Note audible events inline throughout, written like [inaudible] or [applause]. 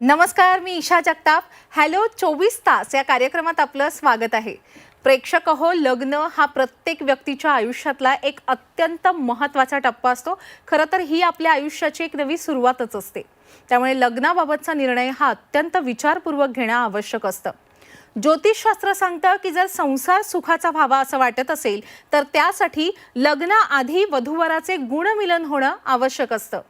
नमस्कार मी ईशा जगताप. हॅलो चोवीस तास या कार्यक्रमात आपलं स्वागत आहे. प्रेक्षक हो लग्न हा प्रत्येक व्यक्तीच्या आयुष्यातला एक अत्यंत महत्त्वाचा टप्पा असतो. खरं तर ही आपल्या आयुष्याची एक नवी सुरुवातच असते. त्यामुळे लग्नाबाबतचा निर्णय हा अत्यंत विचारपूर्वक घेणं आवश्यक असतं. ज्योतिषशास्त्र सांगतं की जर संसार सुखाचा व्हावा असं वाटत असेल तर त्यासाठी लग्नाआधी वधूवराचे गुणमिलन होणं आवश्यक असतं.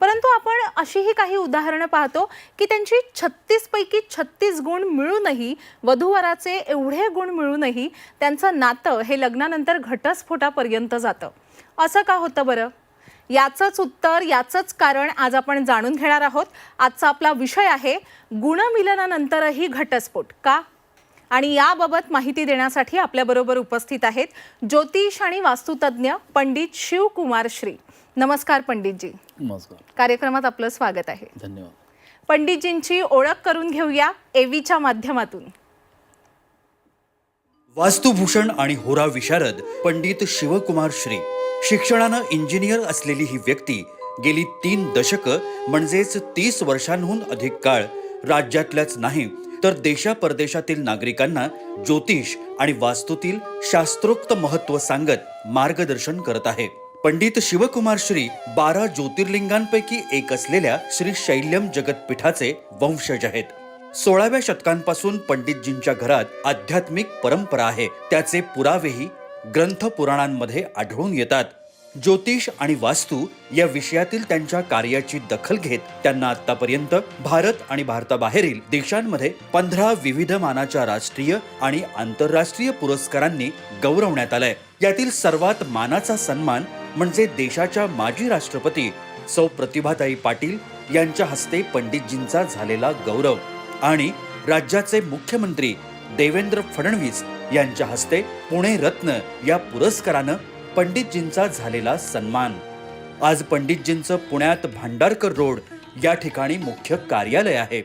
परंतु आपण अशीही काही उदाहरणं पाहतो की त्यांची छत्तीसपैकी छत्तीस गुण मिळूनही वधूवराचे एवढे गुण मिळूनही त्यांचं नातं हे लग्नानंतर घटस्फोटापर्यंत जातं. असं का होतं बरं? याचंच उत्तर याचंच कारण आज आपण जाणून घेणार आहोत. आजचा आपला विषय आहे गुणमिलनानंतरही घटस्फोट. का? आणि याबाबत माहिती देण्यासाठी आपल्याबरोबर उपस्थित आहेत ज्योतिष आणि वास्तुतज्ञ पंडित शिवकुमार श्री. नमस्कार पंडितजी. नमस्कार. कार्यक्रमात आपलं स्वागत आहे. धन्यवाद. पंडितजींची ओळख करून घेऊया एवीच्या माध्यमातून. वास्तुभूषण आणि होरा विशारद पंडित शिवकुमार श्री. शिक्षणानं इंजिनियर असलेली ही व्यक्ती गेली तीन दशकं म्हणजेच तीस वर्षांहून अधिक काळ राज्यातल्याच नाही तर देशा परदेशातील नागरिकांना ज्योतिष आणि वास्तूतील शास्त्रोक्त महत्त्व सांगत मार्गदर्शन करत आहे. पंडित शिवकुमार श्री बारा ज्योतिर्लिंगांपैकी एक असलेल्या श्री शैल्यम जगतपीठाचे वंशज आहेत. सोळाव्या शतकांपासून पंडितजींच्या घरात आध्यात्मिक परंपरा आहे. त्याचे पुरावेही ग्रंथ पुराणांमध्ये आढळून येतात. ज्योतिष आणि वास्तू या विषयातील त्यांच्या कार्याची दखल घेत त्यांना आतापर्यंत भारत आणि भारताबाहेरील देशांमध्ये पंधरा विविध मानाच्या राष्ट्रीय आणि आंतरराष्ट्रीय पुरस्कारांनी गौरवण्यात आलंय. यातील सर्वात मानाचा सन्मान म्हणजे देशाच्या माजी राष्ट्रपती सौ प्रतिभाताई पाटील यांच्या हस्ते पंडितजींचा झालेला गौरव आणि राज्याचे मुख्यमंत्री देवेंद्र फडणवीस यांच्या हस्ते पुणे रत्न या पुरस्कारानं पंडितजींचा झालेला सन्मान. आज पंडितजींचं पुण्यात भांडारकर रोड या ठिकाणी मुख्य कार्यालय आहे.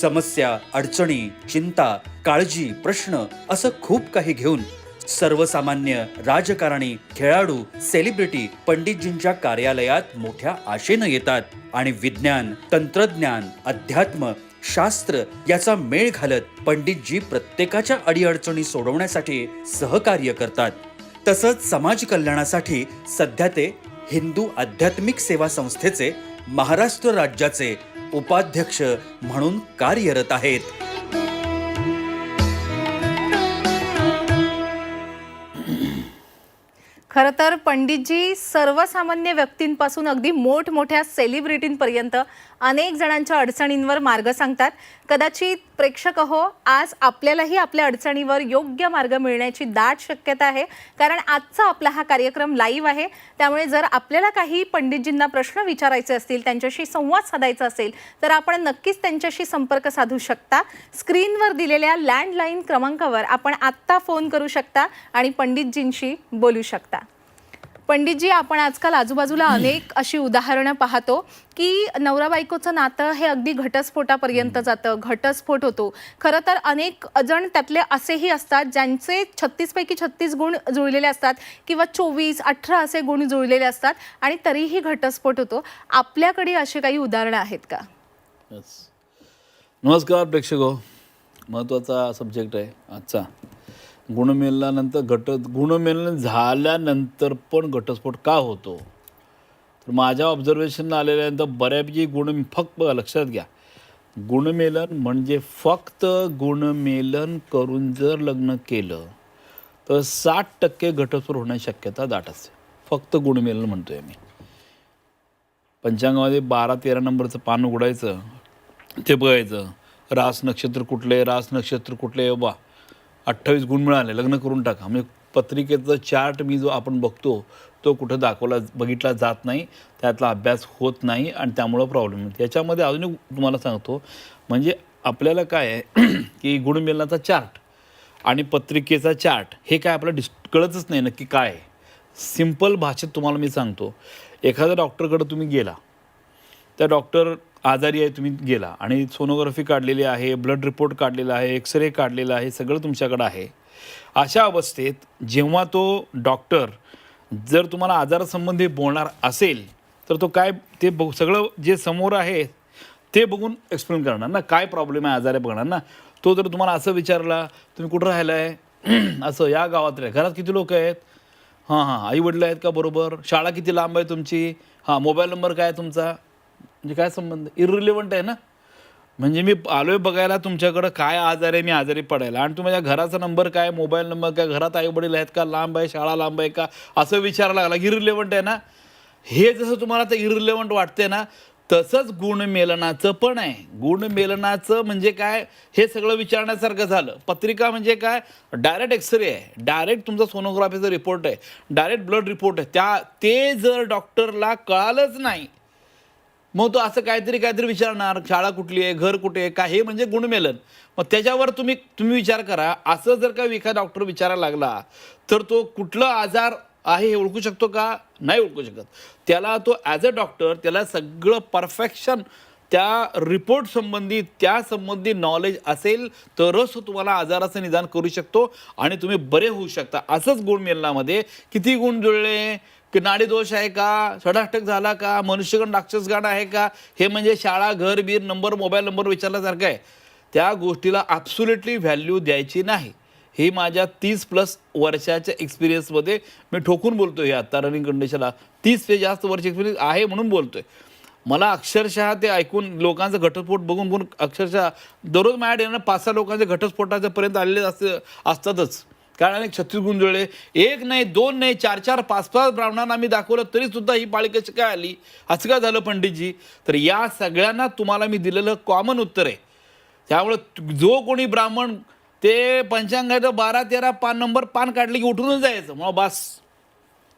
समस्या अडचणी चिंता काळजी प्रश्न असं खूप काही घेऊन सर्वसामान्य राजकारणी खेळाडू सेलिब्रिटी पंडितजींच्या कार्यालयात मोठ्या आशेनं येतात आणि विज्ञान तंत्रज्ञान अध्यात्म शास्त्र याचा मेळ घालत पंडितजी प्रत्येकाच्या अडीअडचणी सोडवण्यासाठी सहकार्य करतात. तसंच समाज कल्याणासाठी सध्या ते हिंदू आध्यात्मिक सेवा संस्थेचे महाराष्ट्र राज्याचे उपाध्यक्ष म्हणून कार्यरत आहेत. खरं तर पंडितजी सर्वसामान्य व्यक्तींपासून अगदी मोठमोठ्या सेलिब्रिटींपर्यंत अनेक जणांच्या अडचणींवर मार्ग सांगतात. कदाचित प्रेक्षक हो आज आपल्यालाही आपल्या अडचणीवर योग्य मार्ग मिळण्याची दाट शक्यता आहे. कारण आजचा आपला हा कार्यक्रम लाईव्ह आहे. त्यामुळे जर आपल्याला काही पंडितजींना प्रश्न विचारायचे असतील त्यांच्याशी संवाद साधायचा असेल तर आपण नक्कीच त्यांच्याशी संपर्क साधू शकता. स्क्रीनवर दिलेल्या लँडलाईन क्रमांकावर आपण आत्ता फोन करू शकता आणि पंडितजींशी बोलू शकता. पंडितजी आपण आजकाल आजूबाजूला अनेक अशी उदाहरणं पाहतो की नवरा बायकोचं नातं हे अगदी घटस्फोटापर्यंत जातं घटस्फोट होतो. खरं तर अनेक जण त्यातले असेही असतात ज्यांचे छत्तीस पैकी छत्तीस गुण जुळलेले असतात किंवा चोवीस अठरा असे गुण जुळलेले असतात आणि तरीही घटस्फोट होतो. आपल्याकडे अशी काही उदाहरणं आहेत का? नमस्कार प्रेक्षक हो. महत्त्वाचा सब्जेक्ट आहे. आजचा. गुणमेलनानंतर घट गुणमेलन झाल्यानंतर पण घटस्फोट का होतो? तर माझ्या ऑब्झर्वेशनला आलेल्यानंतर बऱ्यापैकी गुण फक्त बघा लक्षात घ्या. गुणमेलन म्हणजे फक्त गुणमेलन करून जर लग्न केलं तर साठ टक्के घटस्फोट होण्याची शक्यता दाट असते. फक्त गुणमेलन म्हणतो आहे मी. पंचांगामध्ये बारा तेरा नंबरचं पान उघडायचं ते बघायचं. रास नक्षत्र कुठले रास नक्षत्र कुठले बा अठ्ठावीस गुण मिळाले लग्न करून टाका. म्हणजे पत्रिकेचा चार्ट मी जो आपण बघतो तो कुठं दाखवला बघितला जात नाही. त्यातला अभ्यास होत नाही आणि त्यामुळं प्रॉब्लेम येतो याच्यामध्ये अजून एक तुम्हाला सांगतो. म्हणजे आपल्याला काय आहे [clears throat] की गुणमेलनाचा चार्ट आणि पत्रिकेचा चार्ट हे काय आपल्याला डिस् कळतच नाही नक्की काय आहे. सिंपल भाषेत तुम्हाला मी सांगतो. एखाद्या डॉक्टरकडे तुम्ही गेला. त्या डॉक्टर आजारी आहे तुम्ही गेला. आणि सोनोग्राफी काढलेली आहे ब्लड रिपोर्ट काढलेला आहे एक्सरे काढलेला आहे सगळं तुमच्याकडं आहे. अशा अवस्थेत जेव्हा तो डॉक्टर जर तुम्हाला आजारासंबंधी बोलणार असेल तर तो काय ते बघ सगळं जे समोर आहे ते बघून एक्सप्लेन करणार ना. काय प्रॉब्लेम आहे आजार आहे बघणार ना. तो जर तुम्हाला असं विचारला तुम्ही कुठं राहिला आहे [clears throat] असं या गावात घरात किती लोक आहेत? हां हां आई वडील आहेत का बरोबर? शाळा किती लांब आहे तुमची? हां मोबाईल नंबर काय आहे तुमचा? म्हणजे काय संबंध? इरिलेवंट आहे ना? म्हणजे मी आलो आहे बघायला तुमच्याकडं काय आजार आहे मी आजारी पडायला. आणि तू माझ्या घराचा नंबर काय मोबाईल नंबर काय घरात आई वडील आहेत का लांब आहे शाळा लांब आहे का असं विचारायला लागला. इरिलेवंट आहे ना? हे जसं तुम्हाला तर इरिलेवंट वाटते ना तसंच गुणमेलनाचं पण आहे. गुणमेलनाचं म्हणजे काय? हे सगळं विचारण्यासारखं झालं. पत्रिका म्हणजे काय? डायरेक्ट एक्सरे आहे. डायरेक्ट तुमचा सोनोग्राफीचा रिपोर्ट आहे. डायरेक्ट ब्लड रिपोर्ट आहे. त्या ते जर डॉक्टरला कळालंच नाही मग तो असं काहीतरी काहीतरी विचारणार शाळा कुठली आहे घर कुठे आहे काय हे म्हणजे गुणमेलन. मग त्याच्यावर तुम्ही तुम्ही विचार करा. असं जर का एखादा डॉक्टर विचारायला लागला तर तो कुठला आजार आहे हे ओळखू शकतो का? नाही ओळखू शकत. त्याला तो ॲज अ डॉक्टर त्याला सगळं परफेक्शन त्या रिपोर्ट संबंधी त्या संबंधी नॉलेज असेल तरच तुम्हाला आजाराचं निदान करू शकतो आणि तुम्ही बरे होऊ शकता. असंच गुणमेलनामध्ये किती गुण जुळले? की नाडी दोष आहे का? षडाष्टक झाला का? मनुष्यगण राक्षसगण आहे का? हे म्हणजे शाळा घर बीर नंबर मोबाईल नंबर विचारल्यासारखं आहे. त्या गोष्टीला ॲब्सुलेटली व्हॅल्यू द्यायची नाही. हे माझ्या तीस प्लस वर्षाच्या एक्सपिरियन्समध्ये मी ठोकून बोलतो आहे आता रनिंग कंडिशनला तीस ते जास्त वर्ष एक्सपिरियन्स आहे म्हणून बोलतो आहे मला अक्षरशः ते ऐकून लोकांचं घटस्फोट बघून बघून अक्षरशः दररोज माझ्याकडे येणं पाच सहा लोकांचे घटस्फोटाच्या पर्यंत आलेले असते असतातच. कारण अनेक छत्तीस गुंजळे एक नाही दोन नाही चार चार पाच पाच ब्राह्मणांना आम्ही दाखवलं तरीसुद्धा ही पाळी कशी काय आली? असं काय झालं पंडितजी? तर या सगळ्यांना तुम्हाला मी दिलेलं कॉमन उत्तर आहे. त्यामुळं जो कोणी ब्राह्मण ते पंचांगाचं बारा तेरा पान नंबर पान काढले की उठूनच जायचं. मग बास.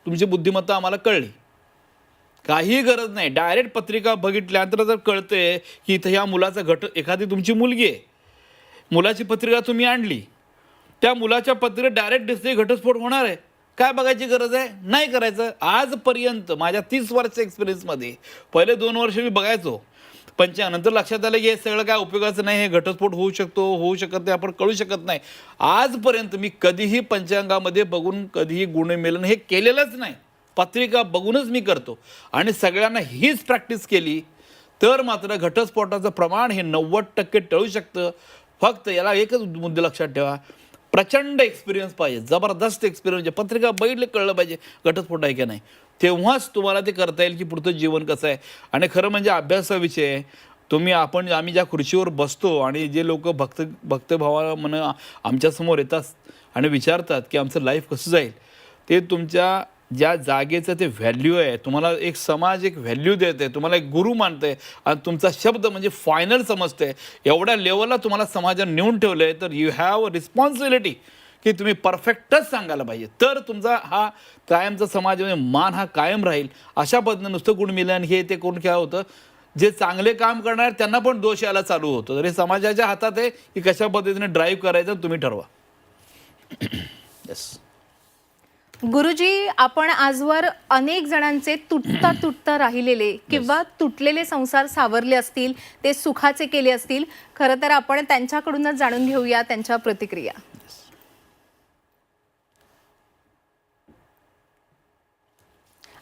तुमची बुद्धिमत्ता आम्हाला कळली. काही गरज नाही. डायरेक्ट पत्रिका बघितल्यानंतर जर कळते की इथं ह्या मुलाचा घट एखादी तुमची मुलगी आहे. मुलाची पत्रिका तुम्ही आणली. त्या मुलाच्या पत्रिकेत डायरेक्ट दिसते घटस्फोट होणार आहे. काय बघायची गरज आहे? नाही करायचं. आजपर्यंत माझ्या तीस वर्ष एक्सपिरियन्समध्ये पहिले दोन वर्ष मी बघायचो. पंचा नंतर लक्षात आलं की हे सगळं काय उपयोगाचं नाही हे घटस्फोट होऊ शकतो होऊ शकत नाही आपण कळू शकत नाही. आजपर्यंत मी कधीही पंचांगामध्ये बघून कधीही गुणमेलन हे केलेलंच नाही. पत्रिका बघूनच मी करतो. आणि सगळ्यांना हीच प्रॅक्टिस केली तर मात्र घटस्फोटाचं प्रमाण हे नव्वद टक्के टळू शकतं. फक्त याला एकच मुद्दे लक्षात ठेवा. प्रचंड एक्सपिरियन्स पाहिजे जबरदस्त एक्सपिरियन्स पाहिजे पत्रिका बैठले कळलं पाहिजे घटस्फोट आहे की नाही. तेव्हाच तुम्हाला ते करता येईल की पुढचं जीवन कसं आहे. आणि खरं म्हणजे अभ्यासा विषय तुम्ही आपण आम्ही ज्या खुर्चीवर बसतो आणि जे लोक भक्त भक्तभावा म्हण आमच्यासमोर येतात आणि विचारतात की आमचं लाईफ कसं जाईल ते तुमच्या ज्या जागेचं ते व्हॅल्यू आहे तुम्हाला एक समाज एक व्हॅल्यू देते तुम्हाला एक गुरु मानते आणि तुमचा शब्द म्हणजे फायनल समजते एवढ्या लेवलला तुम्हाला समाजाने नेऊन ठेवलं आहे तर यू हॅव अ रिस्पॉन्सिबिलिटी की तुम्ही परफेक्टच सांगायला पाहिजे. तर तुमचा हा कायमचा समाजामध्ये म्हणजे मान हा कायम राहील. अशा पद्धतीनं नुसतं गुण मिलन हे ते कोण काय होतं जे चांगले काम करणार त्यांना पण दोष यायला चालू होतो. तर हे समाजाच्या हातात आहे की कशा पद्धतीने ड्राईव्ह करायचं तुम्ही ठरवा. [coughs] येस गुरुजी आपण आजवर अनेक जणांचे तुटता तुटता राहिलेले किंवा तुटलेले संसार सावरले असतील ते सुखाचे केले असतील खरं तर आपण त्यांच्याकडूनच जाणून घेऊया त्यांच्या प्रतिक्रिया.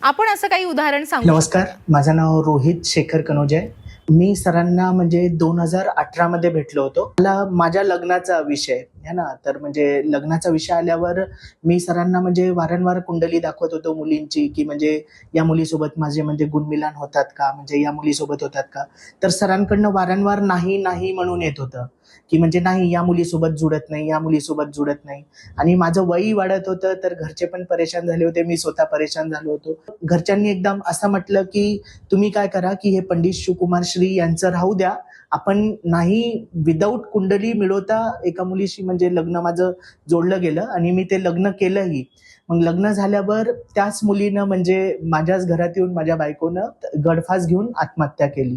आपण असं काही उदाहरण सांगू नमस्कार माझं नाव रोहित शेखर कनोज आहे. मी सरांना म्हणजे दोन हजार अठरा मध्ये भेटलो होतो. मला माझ्या लग्नाचा विषय सध्या ना. तर म्हणजे लग्नाचा विषय आल्यावर मी सरांना म्हणजे वारंवार कुंडली दाखवत होतो मुलींची की म्हणजे या मुलीसोबत माझे म्हणजे गुणमिलान होतात का? म्हणजे या मुलीसोबत होतात का? तर सरांकडनं वारंवार नाही नाही म्हणून येत होतं की म्हणजे नाही या मुलीसोबत जुळत नाही या मुलीसोबत जुळत नाही. आणि माझं वयी वाढत होतं तर घरचे पण परेशान झाले होते मी स्वतः परेशान झालो होतो. घरच्यांनी एकदम असं म्हटलं की तुम्ही काय करा की हे पंडित शिवकुमार श्री यांचं राहू द्या आपण नाही विदाऊट कुंडली मिळवता एका मुलीशी म्हणजे लग्न माझं जोडलं गेलं आणि मी ते लग्न केलंही. मग लग्न झाल्यावर त्याच मुलीनं म्हणजे माझ्याच घरात येऊन माझ्या बायकोनं गडफास घेऊन आत्महत्या केली.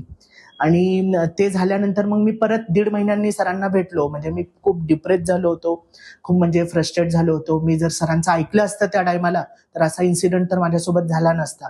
आणि ते झाल्यानंतर मग मी परत दीड महिन्यांनी सरांना भेटलो. म्हणजे मी खूप डिप्रेस झालो होतो. खूप म्हणजे फ्रस्ट्रेट झालो होतो. मी जर सरांचं ऐकलं असतं त्या टायमाला तर असा इन्सिडेंट तर माझ्यासोबत झाला नसता.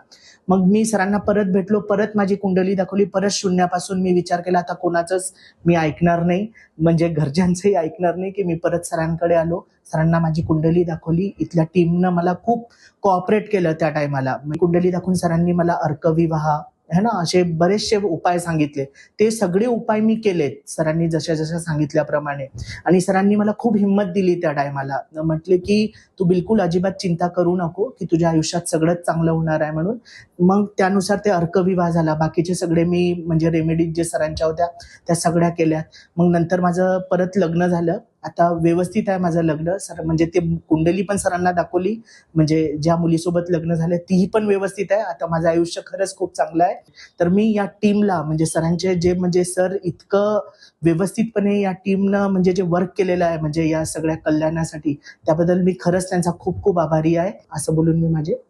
मग मी सरांना परत भेटलो. परत माझी कुंडली दाखवली. परत शून्यापासून मी विचार केला आता कोणाचंच मी ऐकणार नाही. म्हणजे घरच्यांचंही ऐकणार नाही की मी परत सरांकडे आलो. सरांना माझी कुंडली दाखवली. इथल्या टीमनं मला खूप कोऑपरेट केलं त्या टायमाला कुंडली दाखवून सरांनी मला अर्कविवाह है ना? असे बरेचसे उपाय सांगितले. ते सगळे उपाय मी केलेत सरांनी जशा जशा सांगितल्याप्रमाणे. आणि सरांनी मला खूप हिंमत दिली त्या टायमाला. म्हटले की तू बिलकुल अजिबात चिंता करू नको की तुझ्या आयुष्यात सगळंच चांगलं होणार आहे म्हणून. मग त्यानुसार ते अर्कविवाह झाला. बाकीचे सगळे मी म्हणजे रेमेडीज जे सरांच्या होत्या त्या सगळ्या केल्या. मग नंतर माझं परत लग्न झालं. आता व्यवस्थित आहे माझं लग्न. सर म्हणजे ते कुंडली पण सरांना दाखवली. म्हणजे ज्या मुलीसोबत लग्न झालं तीही पण व्यवस्थित आहे. आता माझं आयुष्य खरंच खूप चांगलं आहे. तर मी या टीमला म्हणजे सरांचे जे म्हणजे सर इतकं व्यवस्थितपणे या टीमनं म्हणजे जे वर्क केलेलं आहे म्हणजे या सगळ्या कल्याणासाठी त्याबद्दल मी खरंच त्यांचा खूप खूप आभारी आहे. असं बोलून मी माझे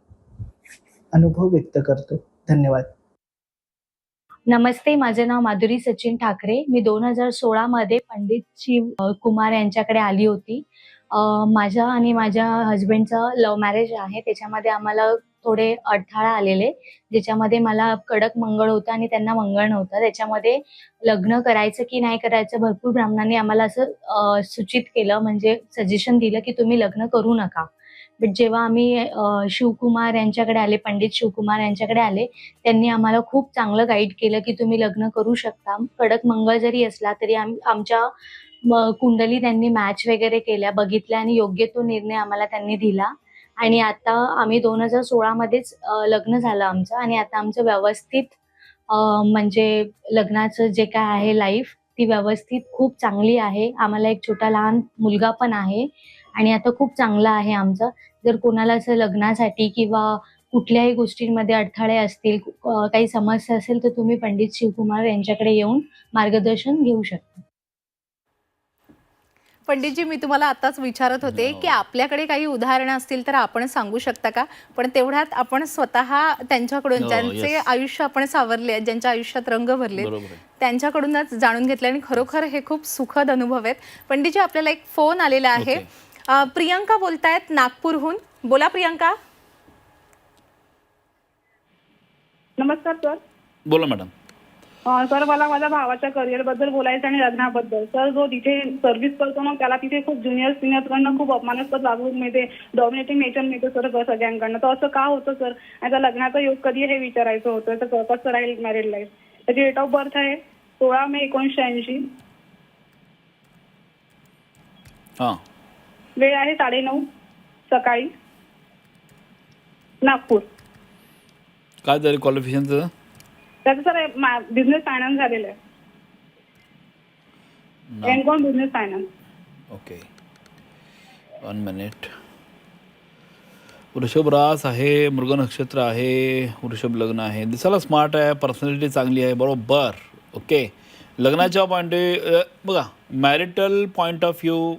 अनुभव व्यक्त करतो. धन्यवाद. नमस्ते माझे नाव माधुरी सचिन ठाकरे. मी दोन हजार सोळा मध्ये पंडित शिव कुमार यांच्याकडे आली होती. माझ्या आणि माझ्या हजबंडचं लव्ह मॅरेज आहे. त्याच्यामध्ये आम्हाला थोडे अडथळा आलेले. ज्याच्यामध्ये मला कडक मंगळ होतं आणि त्यांना मंगळ नव्हतं. त्याच्यामध्ये लग्न करायचं की नाही करायचं भरपूर ब्राह्मणांनी आम्हाला असं सूचित केलं. म्हणजे सजेशन दिलं की तुम्ही लग्न करू नका. बट जेव्हा आम्ही शिवकुमार यांच्याकडे आले पंडित शिवकुमार यांच्याकडे आले त्यांनी आम्हाला खूप चांगलं गाईड केलं की तुम्ही लग्न करू शकता. कडक मंगळ जरी असला तरी आम आमच्या कुंडली त्यांनी मॅच वगैरे केल्या बघितल्या आणि योग्य तो निर्णय आम्हाला त्यांनी दिला. आणि आता आम्ही दोन हजार सोळामध्येच लग्न झालं आमचं आणि आता आमचं व्यवस्थित म्हणजे लग्नाचं जे काय आहे लाईफ ती व्यवस्थित खूप चांगली आहे. आम्हाला एक छोटा लहान मुलगा पण आहे आणि आता खूप चांगलं आहे आमचं. जर कोणाला असं लग्नासाठी किंवा कुठल्याही गोष्टींमध्ये अडथळे असतील काही समस्या असेल तर तुम्ही पंडित शिवकुमार यांच्याकडे येऊन मार्गदर्शन घेऊ शकता. पंडितजी मी तुम्हाला आताच विचारत होते हो. की आपल्याकडे काही उदाहरणं असतील तर आपण सांगू शकता का? पण तेवढ्यात आपण स्वतः त्यांच्याकडून हो, ज्यांचे. आयुष्य आपण सावरले ज्यांच्या आयुष्यात रंग भरले त्यांच्याकडूनच जाणून घेतले आणि खरोखर हे खूप सुखद अनुभव आहेत. पंडितजी आपल्याला एक फोन आलेला आहे. प्रियंका बोलतायत नागपूरहून. बोला प्रियंका. नमस्कार सर. बोला मॅडम. सर मला माझ्या भावाच्या करिअरबद्दल बोलायचं आणि लग्नाबद्दल. सर जो तिथे सर्व्हिस करतो ना त्याला तिथे खूप ज्युनियर सिनियरकडनं खूप अपमानास्पद वागणूक मिळते. डॉमिनेटिंग नेचर मिळते सर सगळ्यांकडनं. तर असं का होतं सर? आणि त्या लग्नाचा योग कधी आहे हे विचारायचं होतं? तर कसं राहील मॅरिड लाईफ त्याची डेट ऑफ बर्थ आहे सोळा मे एकोणीसशे ऐंशी. हां. वेळ आहे साडेनऊ सकाळी. नागपूर. काय झालं क्वालिफिकेशनचं त्याचं सर बिझनेस फायनान्स झालेलं आहे. एनकॉन business finance okay one minute वृषभ रास आहे मृग नक्षत्र आहे वृषभ लग्न आहे. दिसायला स्मार्ट आहे पर्सनॅलिटी चांगली आहे बरोबर. ओके लग्नाच्या पॉईंट बघा marital point of view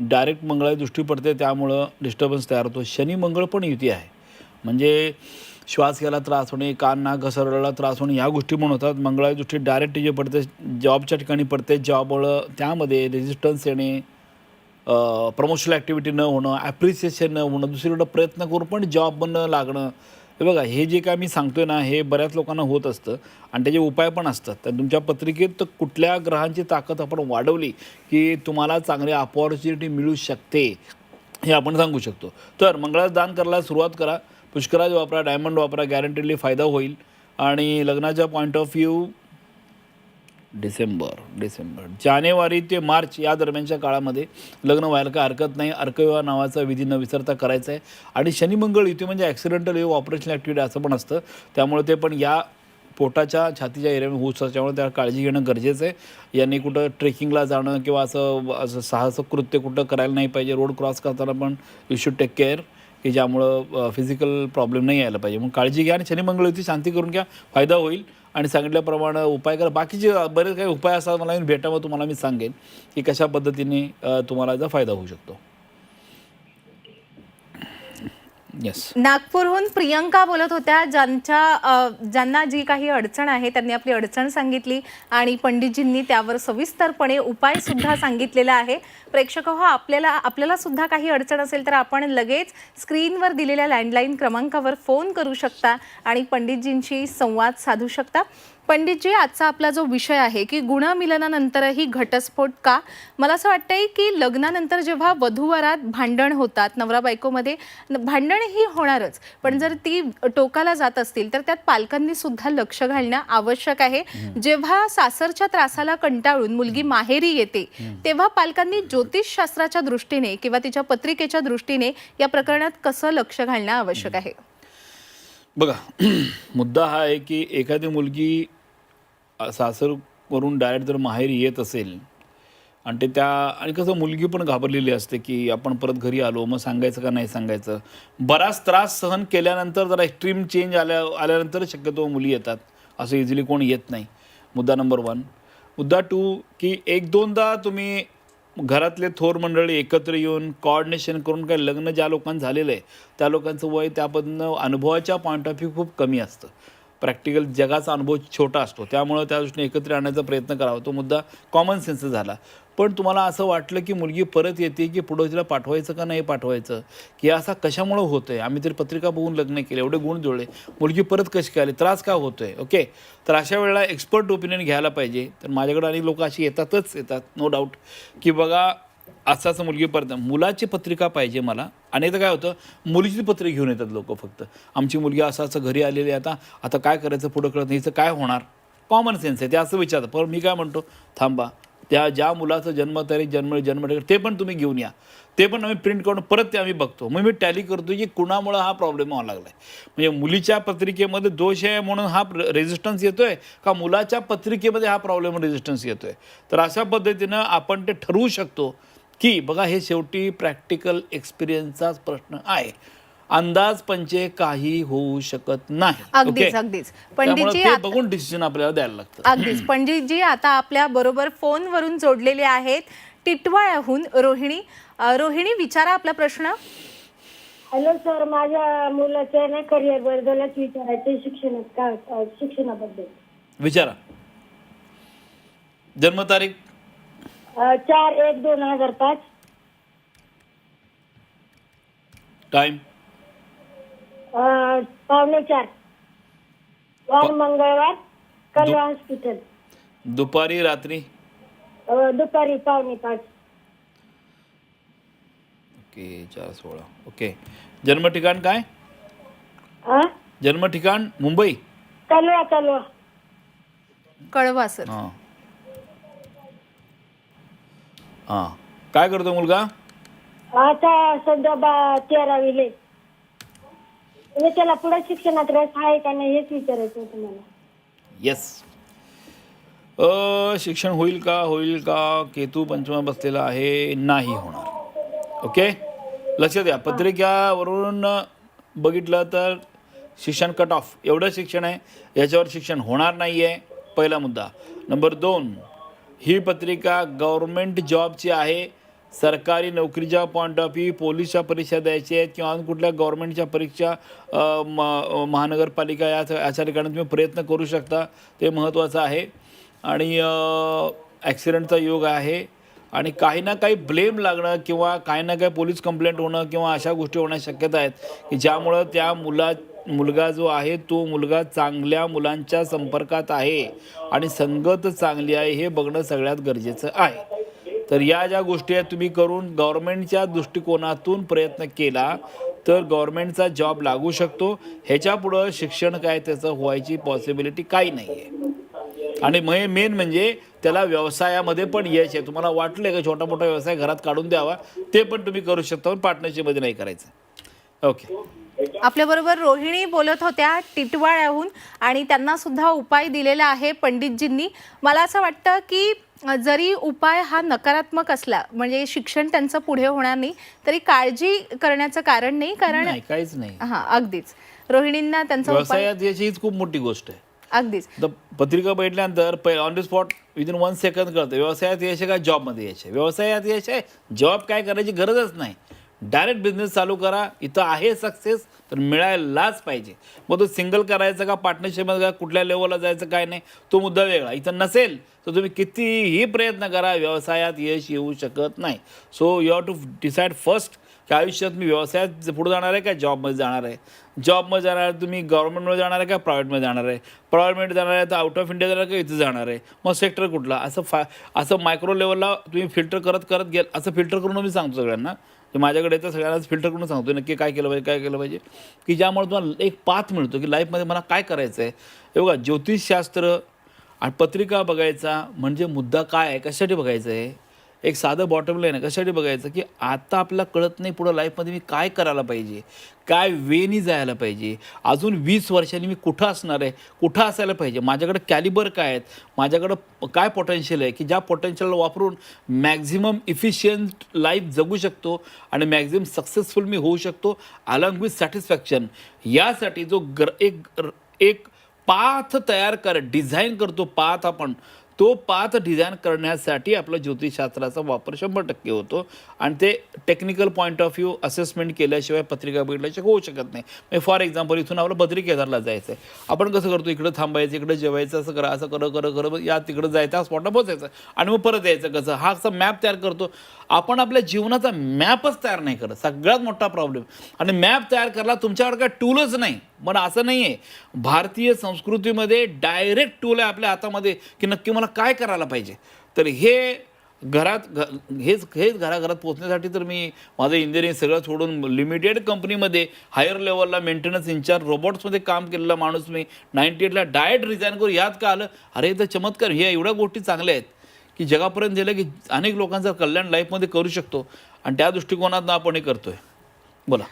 direct मंगळाची दृष्टी पडते त्यामुळं डिस्टर्बन्स तयार होतो. शनी मंगळ पण युती आहे. म्हणजे श्वास घ्यायला त्रास होणे कान ना घसरला त्रास होणे ह्या गोष्टी पण होतात. मंगळाची दृष्टी डायरेक्ट जे पडते जॉबच्या ठिकाणी पडते. जॉबमुळं त्यामध्ये रेजिस्टन्स येणे प्रमोशनल ॲक्टिव्हिटी न होणं ॲप्रिसिएशन न होणं दुसरीकडं प्रयत्न करून पण जॉब बनणं लागणं हे बघा हे जे काय मी सांगतोय ना हे बऱ्याच लोकांना होत असतं आणि त्याचे उपाय पण असतात. तर तुमच्या पत्रिकेत कुठल्या ग्रहांची ताकद आपण वाढवली की तुम्हाला चांगली अपॉर्च्युनिटी मिळू शकते हे आपण सांगू शकतो. तर मंगळाचं दान करायला सुरुवात करा. पुष्कराज वापरा डायमंड वापरा गॅरंटीडली फायदा होईल. आणि लग्नाच्या point of view December December. जानेवारी ते मार्च या दरम्यानच्या काळामध्ये लग्न व्हायला काय हरकत नाही. अर्कविवाह नावाचा विधी न विसरता करायचा आहे आणि शनिमंगळ युती म्हणजे ॲक्सिडेंटल योग ऑपरेशन ॲक्टिव्हिटी असं पण असतं. त्यामुळे ते पण या पोटाच्या छातीच्या एरियामध्ये होऊ शकतं. त्यामुळे त्या काळजी घेणं गरजेचं आहे. यांनी कुठं ट्रेकिंगला जाणं किंवा असं असं साहस कृत्य कुठं करायला नाही पाहिजे. रोड क्रॉस करताना पण यू शूड टेक केअर की ज्यामुळं फिजिकल प्रॉब्लेम नाही यायला पाहिजे. मग काळजी घ्या आणि शनिमंगळ युती शांती करून घ्या. फायदा होईल. आणि सांगितल्याप्रमाणे उपाय करा. बाकीचे बरेच काही उपाय असतात मला येऊन भेटा मग तुम्हाला मी सांगेन की कशा पद्धतीने तुम्हाला याचा फायदा होऊ शकतो. येस नागपूरहून प्रियंका बोलत होत्या ज्यांच्या अ, ज्यांना जी काही अडचण आहे त्यांनी आपली अडचण सांगितली आणि पंडितजींनी त्यावर सविस्तरपणे उपाय सुद्धा सांगितलेला आहे. प्रेक्षक हो आपल्याला आपल्याला सुद्धा काही अडचण असेल तर आपण लगेच स्क्रीनवर दिलेल्या लँडलाईन क्रमांकावर फोन करू शकता आणि पंडितजींशी संवाद साधू शकता. पंडितजी आजचा आपला जो विषय आहे की गुणमिलनानंतरही घटस्फोट का? मला असं वाटतंय की लग्नानंतर जेव्हा वधूवरात भांडण होतात नवरा बायकोमध्ये भांडण ही होणारच. पण जर ती टोकाला जात असतील तर त्यात पालकांनी सुद्धा लक्ष घालणं आवश्यक आहे. जेव्हा सासरच्या त्रासाला कंटाळून मुलगी माहेरी येते तेव्हा पालकांनी ज्योतिषशास्त्राच्या दृष्टीने किंवा तिच्या पत्रिकेच्या दृष्टीने या प्रकरणात कसं लक्ष घालणं आवश्यक आहे? बघा [clears throat] मुद्दा हा आहे की एखादी मुलगी सासरवरून डायरेक्ट जर माहेरी येत असेल आणि ते त्या आणि कसं मुलगी पण घाबरलेली असते की आपण परत घरी आलो मग सांगायचं का नाही सांगायचं. बराच त्रास सहन केल्यानंतर जरा एक्स्ट्रीम चेंज आल्या आल्यानंतर शक्यतो मुली येतात. असं इझिली कोण येत नाही. मुद्दा नंबर वन मुद्दा टू की एक दोनदा तुम्ही घरातले थोर मंडळी एकत्र येऊन कॉर्डिनेशन करून काय लग्न ज्या लोकांचं झालेलं आहे त्या लोकांचं वय त्याबद्दल अनुभवाच्या पॉईंट ऑफ व्ह्यू खूप कमी असतं. प्रॅक्टिकल जगाचा अनुभव छोटा असतो. त्यामुळं त्या दृष्टीने एकत्र आणण्याचा प्रयत्न करावा. तो मुद्दा कॉमन सेन्स झाला. पण तुम्हाला असं वाटलं की मुलगी परत येते की पुढं तिला पाठवायचं का नाही पाठवायचं? की असा कशामुळं होतं आहे आम्ही तरी पत्रिका बघून लग्न केले एवढे गुण जुळले. मुलगी परत कशी काय आली? त्रास का होतो आहे ओके तर अशा वेळेला एक्सपर्ट ओपिनियन घ्यायला पाहिजे. तर माझ्याकडे अनेक लोक अशी येतातच येतात नो डाऊट की बघा असं असं मुलगी परत मुलाची पत्रिका पाहिजे मला. आणि काय होतं मुलीची पत्रिका घेऊन येतात लोक फक्त. आमची मुलगी असं असं घरी आलेली आहे आता आता काय करायचं पुढं कळत नाही हिचं काय होणार? कॉमन सेन्स आहे ते असं विचारतं पण मी काय म्हणतो थांबा. त्या ज्या मुलाचं जन्मतारीख जन्म जन्म ते पण तुम्ही घेऊन या. ते पण आम्ही प्रिंट करून परत ते आम्ही बघतो. मग मी टॅली करतो की कुणामुळं हा प्रॉब्लेम व्हावा लागला आहे म्हणजे मुलीच्या पत्रिकेमध्ये दोष आहे म्हणून हा रेजिस्टन्स आहे का मुलाच्या पत्रिकेमध्ये हा प्रॉब्लेम रेजिस्टन्स आहे तर अशा पद्धतीनं आपण ते ठरवू शकतो. की बघा हे शेवटी प्रॅक्टिकल एक्सपिरियन्सचाच प्रश्न आहे. अंदाज पंचे काही होऊ शकत नाही. अगदीच? अगदीच. पंडितजी बघून डिसिजन आपल्याला द्यायला लागतं. अगदीच. पंडितजी आता आपल्या बरोबर फोनवरून जोडलेले आहेत टिटवाळ्याहून रोहिणी. रोहिणी विचारा आपला प्रश्न. हॅलो सर माझ्या मुलाच्या ना करिअर बद्दलच विचारायचे शिक्षणात अ, शिक्षणाबद्दल. विचारा. जन्मतारीख? चार एक दोन हजार पाच. टाइम अ, पावणे चार. वार मंगळवार कलवा हॉस्पिटल दुपारी रात्री? अ, दुपारी पावणे पाच. ओके चार सोळा. ओके. जन्म ठिकाण काय? हा जन्म ठिकाण मुंबई? कलवा कलवा. कळवा सर. हां. हां. काय करतो मुलगा? आता सध्या बा तेरावीले म्हणजे त्याला पुढे शिक्षणात रस आहे का नाही हेच विचारायचं होतं मला. येस शिक्षण होईल का होईल का? केतू पंचमा बसलेला आहे नाही होणार. ओके लक्ष द्या. पत्रिकावरून बघितलं तर शिक्षण कट ऑफ एवढं शिक्षण आहे. याच्यावर शिक्षण होणार नाही आहे पहिला मुद्दा. नंबर दोन. ही पत्रिका गव्हर्मेंट जॉबची आहे. सरकारी नोकरीच्या पॉईंट ऑफ व्ह्यू पोलीसच्या परीक्षा द्यायची आहेत किंवा अजून कुठल्या गव्हर्मेंटच्या परीक्षा म- महानगरपालिका या अशा ठिकाणी तुम्ही प्रयत्न करू शकता. ते महत्त्वाचं आहे. आणि ॲक्सिडेंटचा योग आहे. आणि काही ना काही ब्लेम लागणं किंवा काही ना काही पोलीस कंप्लेंट होणं किंवा अशा गोष्टी होण्याची शक्यता आहेत. की ज्यामुळं त्या मुला मुलगा जो आहे तो मुलगा चांगल्या मुलांच्या संपर्कात आहे आणि संगत चांगली आहे हे बघणं सगळ्यात गरजेचं आहे. तर या ज्या गोष्टी आहेत तुम्ही करून गव्हर्नमेंटच्या दृष्टिकोनातून प्रयत्न केला तर गव्हर्नमेंटचा जॉब लागू शकतो. ह्याच्या पुढं शिक्षण काय त्याचं व्हायची पॉसिबिलिटी काही नाही आहे आणि मग मेन म्हणजे त्याला व्यवसायामध्ये पण यश आहे. तुम्हाला वाटलं का छोटा मोठा व्यवसाय घरात काढून द्यावा? ते पण तुम्ही करू शकता पण पार्टनरशिपमध्ये नाही करायचं. ओके आपल्याबरोबर रोहिणी बोलत होत्या टिटवाळ्याहून आणि त्यांना सुद्धा उपाय दिलेला आहे पंडितजींनी. मला असं वाटतं की जरी उपाय हा नकारात्मक असला म्हणजे शिक्षण त्यांचं पुढे होणार नाही तरी काळजी करण्याचं कारण नाही कारण नाही काहीच नाही. हा अगदीच. रोहिणींना त्यांचा उपाय व्यवसायात यश हीच खूप मोठी गोष्ट आहे. अगदीच. तर पत्रिका बैठल्यानंतर पहिले on the spot within one second कळतं. व्यवसायात यश आहे का? जॉबमध्ये यश आहे. व्यवसायात यश आहे. जॉब काय करायची गरजच नाही. डायरेक्ट बिझनेस चालू करा. इथं आहे सक्सेस तर मिळायलाच पाहिजे. मग तो सिंगल करायचा का पार्टनरशिपमध्ये का कुठल्या लेवलला जायचं काय नाही तो मुद्दा वेगळा. इथं नसेल तर तुम्ही कितीही प्रयत्न करा व्यवसायात यश येऊ शकत नाही. So you have to decide first की आयुष्यात मी व्यवसायात पुढे जाणार आहे का जॉबमध्ये जाणार आहे? जॉबमध्ये जाणार आहे तुम्ही गव्हर्नमेंटमध्ये जाणार आहे का प्रायव्हेटमध्ये जाणार आहे? प्रायव्हेटमध्ये जाणार आहे तर आउट ऑफ इंडिया जाणार का इथं जाणार आहे? मग सेक्टर कुठला? असं फा असं मायक्रो लेवलला तुम्ही फिल्टर करत करत गेल असं फिल्टर करून मी सांगतो सगळ्यांना. तर माझ्याकडे तर सगळ्यांनाच फिल्टर करून सांगतो नक्की काय केलं पाहिजे काय केलं पाहिजे. की ज्यामुळे तुम्हाला एक पाथ मिळतो की लाईफमध्ये मला काय करायचं आहे हे बघा ज्योतिषशास्त्र आणि पत्रिका बघायचा म्हणजे मुद्दा काय आहे कशासाठी बघायचं आहे एक साधं बॉटम लाईन आहे. कशासाठी बघायचं की आता आपल्याला कळत नाही पुढं लाईफमध्ये मी काय करायला पाहिजे काय वेनी जायला पाहिजे. अजून वीस वर्षांनी मी कुठं असणार आहे कुठं असायला पाहिजे? माझ्याकडं कॅलिबर काय आहेत? माझ्याकडं काय पोटेन्शियल आहे? की ज्या पोटेन्शियलला वापरून मॅक्झिमम इफिशियंट लाईफ जगू शकतो आणि मॅक्झिमम सक्सेसफुल मी होऊ शकतो अलॉंग विथ सॅटिस्फॅक्शन यासाठी जो गर एक एक पाथ तयार कर डिझाईन करतो पाथ आपण तो पाथ डिझाईन करण्यासाठी आपलं ज्योतिषशास्त्राचा वापर शंभर टक्के होतो आणि ते technical point of view assessment केल्याशिवाय पत्रिका बघितल्याशिवाय होऊ शकत नाही. म्हणजे फॉर एक्झाम्पल इथून आपलं बद्री केदारला जायचं आहे आपण कसं करतो इकडं थांबायचं इकडं जेवायचं असं करा असं करं करं करं या तिकडं जायचं हा स्पॉटला पोचायचं आणि मग परत यायचं कसं? हा असा मॅप तयार करतो. आपण आपल्या जीवनाचा मॅपच तयार नाही करत. सगळ्यात मोठा प्रॉब्लेम आणि मॅप तयार करायला तुमच्याकडे काय टूलच नाही. पण असं नाही आहे भारतीय संस्कृतीमध्ये डायरेक्ट टूल आहे आपल्या हातामध्ये की नक्की मला काय करायला पाहिजे. तर हे घरात घ हेच हेच घराघरात पोचण्यासाठी तर मी माझं इंजिनिअरिंग सगळं सोडून लिमिटेड कंपनीमध्ये हायर लेवलला मेंटेनन्स इन्चार्ज रोबोट्समध्ये काम केलेला माणूस मी नाईन्टी एटला डायट रिझाईन करू यात का आलं? अरे तर चमत्कार ह्या एवढ्या गोष्टी चांगल्या आहेत की जगापर्यंत गेलं की अनेक लोकांचं कल्याण लाईफमध्ये करू शकतो. आणि त्या दृष्टिकोनातनं आपण हे करतो आहे बोला.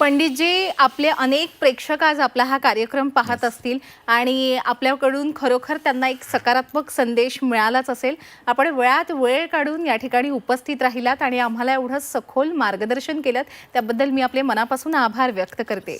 पंडितजी आपले अनेक प्रेक्षक आज आपला हा कार्यक्रम पाहत असतील आणि आपल्याकडून खरोखर त्यांना एक सकारात्मक संदेश मिळालाच असेल. आपण वेळात वेळ काढून या ठिकाणी उपस्थित राहिलात आणि आम्हाला एवढं सखोल मार्गदर्शन केलं त्याबद्दल मी आपले मनापासून आभार व्यक्त करते.